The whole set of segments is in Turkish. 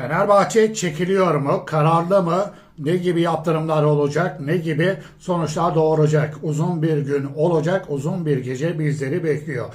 Fenerbahçe çekiliyor mu? Kararlı mı? Ne gibi yaptırımlar olacak? Ne gibi sonuçlar doğuracak? Uzun bir gün olacak. Uzun bir gece bizleri bekliyor.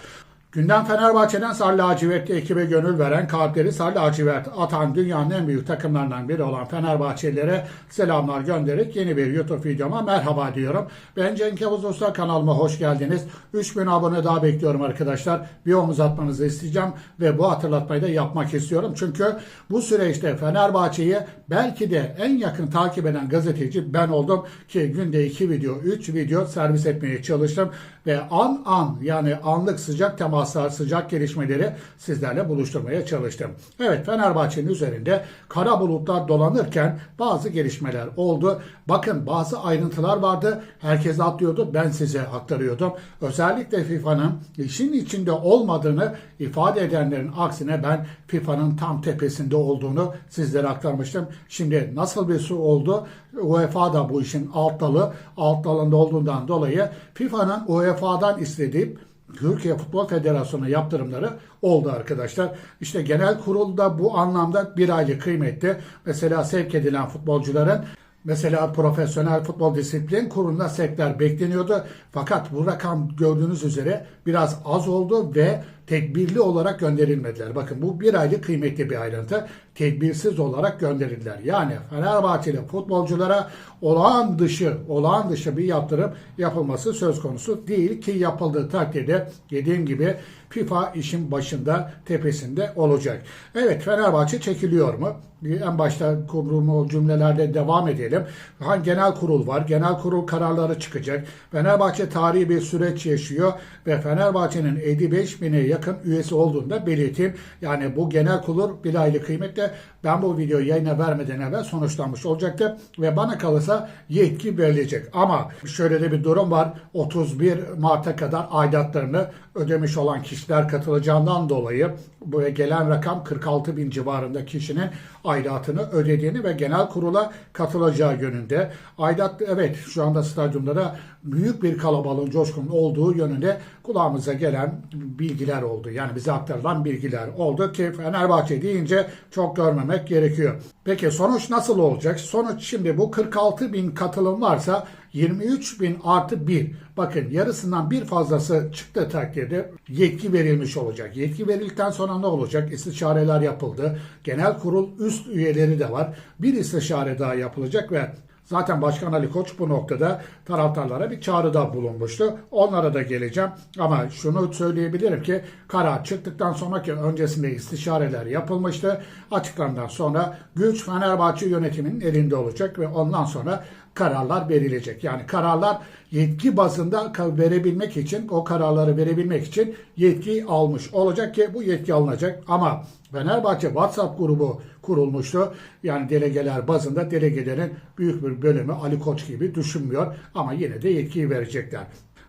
Gündem Fenerbahçe'den Sarı Lacivertli ekibe gönül veren, kalpleri Sarı Lacivert atan dünyanın en büyük takımlarından biri olan Fenerbahçelilere selamlar göndererek yeni bir YouTube videoma merhaba diyorum. Ben Cenk Yavuz Usta kanalıma hoş geldiniz. 3000 abone daha bekliyorum arkadaşlar. Bir omuz atmanızı isteyeceğim ve bu hatırlatmayı da yapmak istiyorum. Çünkü bu süreçte Fenerbahçe'yi belki de en yakın takip eden gazeteci ben oldum ki günde 2 video, 3 video servis etmeye çalıştım ve an an yani anlık sıcak temaslar, sıcak gelişmeleri sizlerle buluşturmaya çalıştım. Evet Fenerbahçe'nin üzerinde kara bulutlar dolanırken bazı gelişmeler oldu. Bakın bazı ayrıntılar vardı. Herkes atlıyordu. Ben size aktarıyordum. Özellikle FIFA'nın işin içinde olmadığını ifade edenlerin aksine ben FIFA'nın tam tepesinde olduğunu sizlere aktarmıştım. Şimdi nasıl bir su oldu? UEFA da bu işin alt dalı, alt dalında olduğundan dolayı FIFA'nın UEFA'dan istediği Türkiye Futbol Federasyonu yaptırımları oldu arkadaşlar. İşte genel kurulda bu anlamda bir aylık kıymetli. Mesela sevk edilen futbolcuların Mesela profesyonel futbol disiplin kurulunda sevkler bekleniyordu. Fakat bu rakam gördüğünüz üzere biraz az oldu ve tedbirli olarak gönderilmediler. Bakın bu bir aylık kıymetli bir ayrıntı. Tedbirsiz olarak gönderildiler. Yani Fenerbahçeli futbolculara olağan dışı, olağan dışı bir yaptırım yapılması söz konusu değil ki yapıldığı takdirde dediğim gibi FIFA işin başında, tepesinde olacak. Evet Fenerbahçe çekiliyor mu? En başta kurulma cümlelerde devam edelim. Ha, genel kurul var. Genel kurul kararları çıkacak. Fenerbahçe tarihi bir süreç yaşıyor ve Fenerbahçe'nin 55 bine yakın üyesi olduğunu da belirteyim. Yani bu genel kurul bir aylık kıymetle ben bu videoyu yayına vermeden evvel sonuçlanmış olacaktı ve bana kalırsa yetki verilecek. Ama şöyle de bir durum var. 31 Mart'a kadar aidatlarını ödemiş olan kişiler katılacağından dolayı buraya gelen rakam 46 bin civarında kişinin aidatını ödediğini ve genel kurula katılacağı yönünde. Aidat evet şu anda stadyumlara büyük bir kalabalığın coşkunun olduğu yönünde kulağımıza gelen bilgiler oldu. Yani bize aktarılan bilgiler oldu ki Fenerbahçe deyince çok görmemek gerekiyor. Peki sonuç nasıl olacak? Sonuç şimdi bu 46 bin katılım varsa 23 bin artı 1. Bakın yarısından bir fazlası çıktı takdirde yetki verilmiş olacak. Yetki verildikten sonra ne olacak? İstişareler yapıldı. Genel kurul üst üyeleri de var. Bir istişare daha yapılacak ve Zaten Başkan Ali Koç bu noktada taraftarlara bir çağrıda bulunmuştu. Onlara da geleceğim. Ama şunu söyleyebilirim ki karar çıktıktan sonraki öncesinde istişareler yapılmıştı. Açıklandan sonra güç Fenerbahçe yönetiminin elinde olacak ve ondan sonra kararlar verilecek. Yani kararlar yetki bazında verebilmek için, o kararları verebilmek için yetki almış olacak ki bu yetki alınacak. Ama Fenerbahçe WhatsApp grubu kurulmuştu. Yani delegeler bazında delegelerin büyük bir bölümü Ali Koç gibi düşünmüyor. Ama yine de yetkiyi verecekler.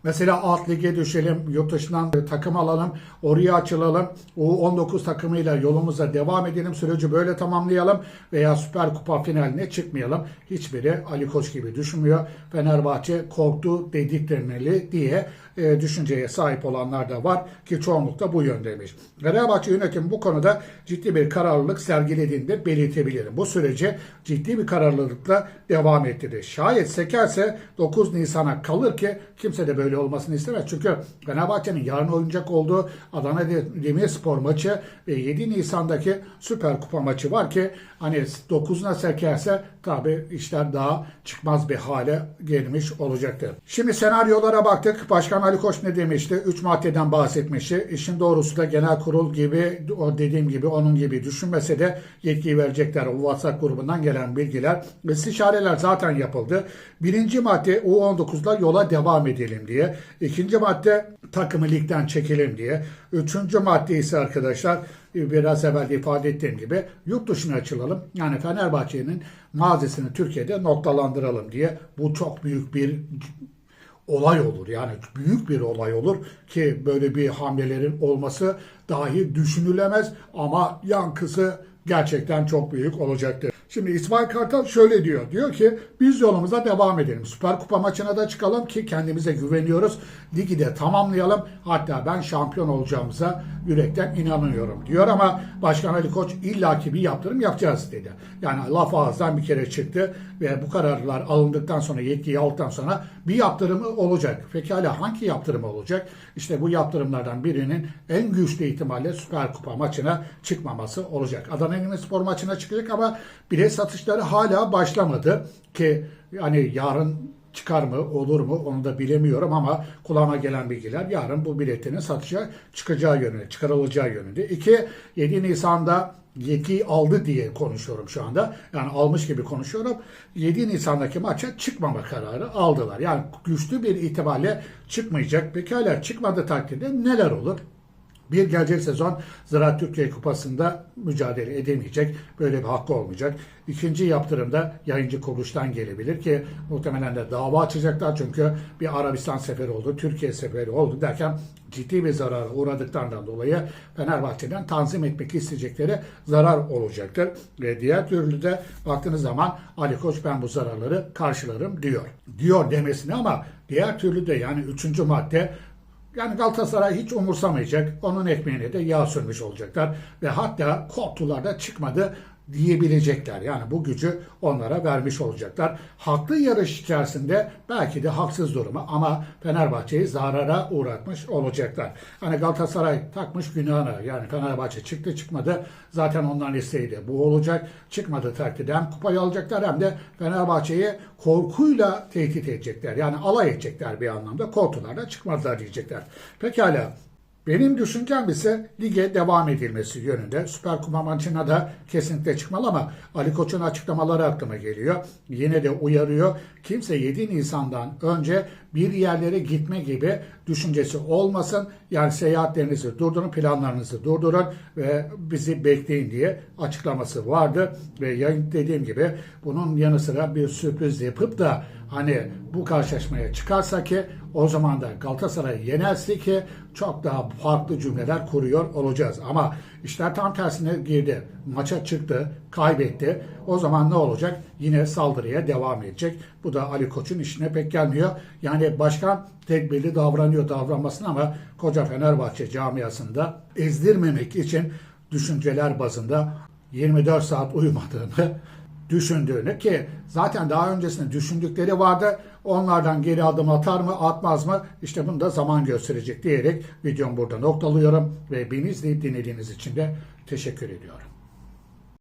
Mesela alt lige düşelim, yurt dışından takım alalım, oraya açılalım. O 19 takımıyla yolumuza devam edelim, süreci böyle tamamlayalım veya Süper Kupa finaline çıkmayalım. Hiçbiri Ali Koç gibi düşünmüyor. Fenerbahçe korktu dediklerini diye e, düşünceye sahip olanlar da var ki çoğunlukla bu yöndeymiş. Fenerbahçe yönetimi bu konuda ciddi bir kararlılık sergilediğini de belirtebilirim. Bu süreci ciddi bir kararlılıkla devam ettirdi. Şayet sekerse 9 Nisan'a kalır ki kimse de böyle olmasını istemez. Çünkü Fenerbahçe'nin yarın oynayacak olduğu Adana Demirspor maçı ve 7 Nisan'daki Süper Kupa maçı var ki hani 9'una sekerse tabi işler daha çıkmaz bir hale gelmiş olacaktır. Şimdi senaryolara baktık. Başkan Ali Koç ne demişti? 3 maddeden bahsetmişti. İşin doğrusu da genel kurul gibi o dediğim gibi onun gibi düşünmese de yetkiyi verecekler. O WhatsApp grubundan gelen bilgiler. İstişareler zaten yapıldı. Birinci madde U19'la yola devam edelim diye. İkinci madde takımı ligden çekelim diye. Üçüncü madde ise arkadaşlar biraz evvel ifade ettiğim gibi yurt dışına açılalım. Yani Fenerbahçe'nin mazisini Türkiye'de noktalandıralım diye. Bu çok büyük bir olay olur. Yani büyük bir olay olur ki böyle bir hamlelerin olması dahi düşünülemez ama yankısı gerçekten çok büyük olacaktır. Şimdi İsmail Kartal şöyle diyor. Diyor ki biz yolumuza devam edelim. Süper Kupa maçına da çıkalım ki kendimize güveniyoruz. Ligi de tamamlayalım. Hatta ben şampiyon olacağımıza yürekten inanıyorum diyor ama Başkan Ali Koç illaki bir yaptırım yapacağız dedi. Yani laf ağızdan bir kere çıktı ve bu kararlar alındıktan sonra yetkiyi aldıktan sonra bir yaptırımı olacak. Pekala hangi yaptırımı olacak? İşte bu yaptırımlardan birinin en güçlü ihtimalle Süper Kupa maçına çıkmaması olacak. Adana Demirspor maçına çıkacak ama bilet satışları hala başlamadı ki yani yarın çıkar mı olur mu onu da bilemiyorum ama kulağıma gelen bilgiler yarın bu biletlerin satışa çıkacağı yönünde, çıkarılacağı yönünde. İki, 7 Nisan'da yetkiyi aldı diye konuşuyorum şu anda. Yani almış gibi konuşuyorum. 7 Nisan'daki maça çıkmama kararı aldılar. Yani güçlü bir ihtimalle çıkmayacak. Pekala çıkmadı takdirde neler olur? Bir gelecek sezon Ziraat Türkiye Kupası'nda mücadele edemeyecek. Böyle bir hakkı olmayacak. İkinci yaptırımda yayıncı kuruluştan gelebilir ki muhtemelen de dava açacaklar çünkü bir Arabistan seferi oldu, Türkiye seferi oldu derken ciddi bir zarara uğradıklarından dolayı Fenerbahçe'den tanzim etmek isteyecekleri zarar olacaktır. Ve diğer türlü de baktığınız zaman Ali Koç ben bu zararları karşılarım diyor. Diyor demesine ama diğer türlü de yani üçüncü madde yani Galatasaray hiç umursamayacak. Onun ekmeğine de yağ sürmüş olacaklar. Ve hatta korktular da çıkmadı diyebilecekler. Yani bu gücü onlara vermiş olacaklar. Haklı yarış içerisinde belki de haksız durumu ama Fenerbahçe'yi zarara uğratmış olacaklar. Hani Galatasaray takmış günahına yani Fenerbahçe çıktı çıkmadı zaten onların isteği de bu olacak. Çıkmadı takdirde hem kupayı alacaklar hem de Fenerbahçe'yi korkuyla tehdit edecekler. Yani alay edecekler bir anlamda. Korktular da çıkmadılar diyecekler. Pekala benim düşüncem ise lige devam edilmesi yönünde. Süper Kupa maçına da kesinlikle çıkmalı ama Ali Koç'un açıklamaları aklıma geliyor. Yine de uyarıyor. Kimse 7 Nisan'dan önce bir yerlere gitme gibi düşüncesi olmasın. Yani seyahatlerinizi durdurun, planlarınızı durdurun ve bizi bekleyin diye açıklaması vardı. Ve yayın dediğim gibi bunun yanı sıra bir sürpriz yapıp da hani bu karşılaşmaya çıkarsa ki o zaman da Galatasaray yenerse ki çok daha farklı cümleler kuruyor olacağız. Ama işler tam tersine girdi. Maça çıktı, kaybetti. O zaman ne olacak? Yine saldırıya devam edecek. Bu da Ali Koç'un işine pek gelmiyor. Yani başkan tedbirli davranıyor davranmasın ama koca Fenerbahçe camiasında ezdirmemek için düşünceler bazında 24 saat uyumadığını düşündüğünü ki zaten daha öncesinde düşündükleri vardı. Onlardan geri adım atar mı atmaz mı işte bunu da zaman gösterecek diyerek videomu burada noktalıyorum ve beni izleyip dinlediğiniz için de teşekkür ediyorum.